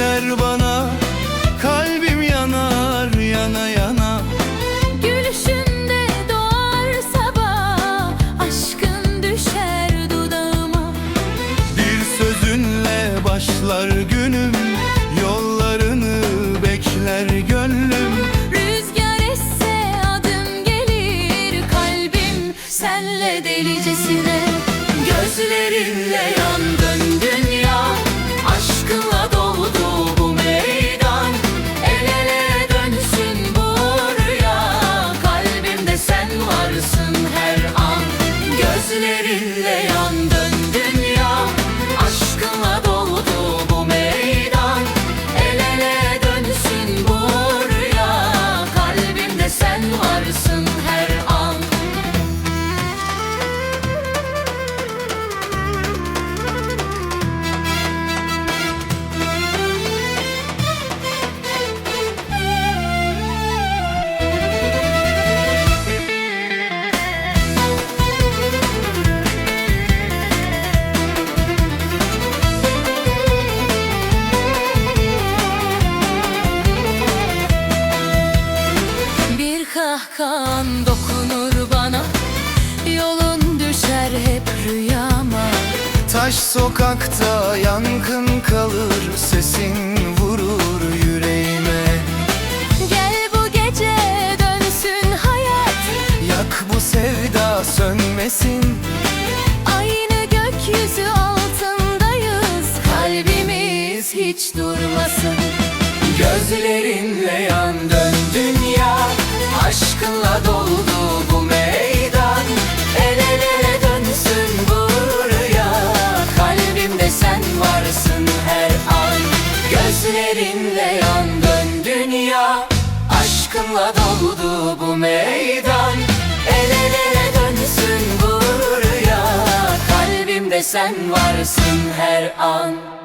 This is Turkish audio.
ver bana. Kalbim yanar yana yana. Gülüşünde doğar sabah Aşkın düşer dudağıma. Bir sözünle başlar günüm Yollarını bekler gönlüm. Rüzgar esse adım gelir Kalbim senle delicesine. Gözlerinle yandın Gözlerinle yandın dünya Aşkınla doldu bu meydan. El ele dönsün bu rüya. Kalbimde sen varsın kahkahan dokunur bana Yolun düşer hep rüyama. Taş sokakta yankın kalır Sesin vurur yüreğime. Gel bu gece dönsün hayat. Yak bu sevda sönmesin. Aynı gökyüzü altındayız Kalbimiz hiç durmasın. Gözlerinle yandın dünya Aşkınla doldu bu meydan. El ele dönsün bu rüya. Kalbimde sen varsın her an. Gözlerinle yandın dünya. Aşkınla doldu bu meydan. El ele dönsün bu rüya. Kalbimde sen varsın her an